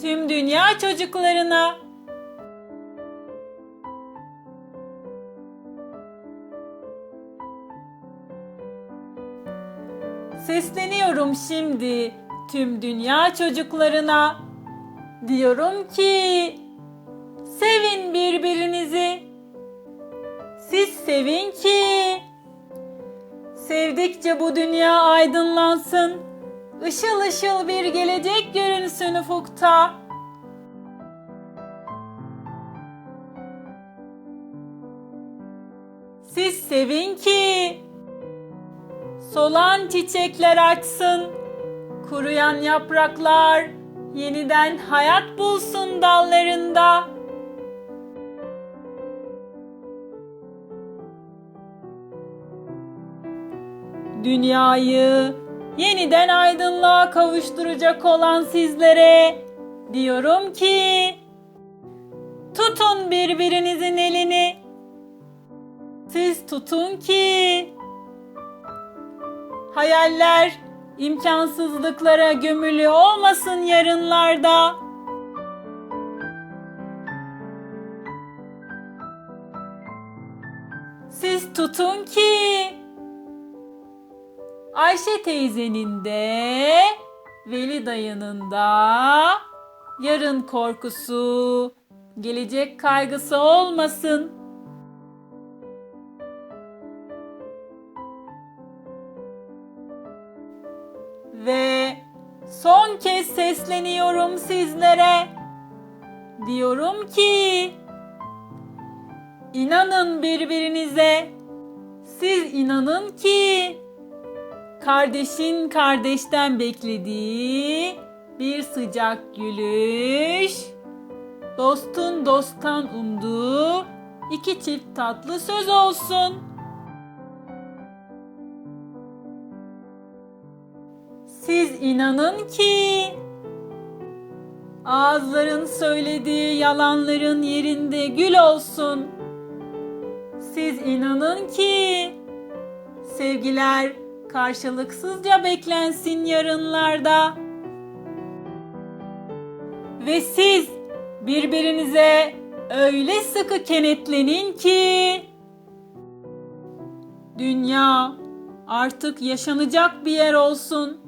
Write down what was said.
tüm dünya çocuklarına. Sesleniyorum şimdi tüm dünya çocuklarına. Diyorum ki sevin birbirinizi. Siz sevin ki sevdikçe bu dünya aydınlansın. Işıl ışıl bir gelecek görünsün ufukta. Siz sevin ki solan çiçekler açsın. Kuruyan yapraklar yeniden hayat bulsun dallarında. Dünyayı yeniden aydınlığa kavuşturacak olan sizlere diyorum ki tutun birbirinizin elini. Siz tutun ki hayaller imkansızlıklara gömülü olmasın yarınlarda. Siz tutun ki Ayşe teyzenin de Veli dayının da yarın korkusu, gelecek kaygısı olmasın. Ve son kez sesleniyorum sizlere. Diyorum ki inanın birbirinize. Siz inanın ki kardeşin kardeşten beklediği bir sıcak gülüş, dostun dosttan umduğu iki çift tatlı söz olsun. Siz inanın ki ağızların söylediği yalanların yerinde gül olsun. Siz inanın ki sevgiler karşılıksızca beklensin yarınlarda. Ve siz birbirinize öyle sıkı kenetlenin ki dünya artık yaşanacak bir yer olsun.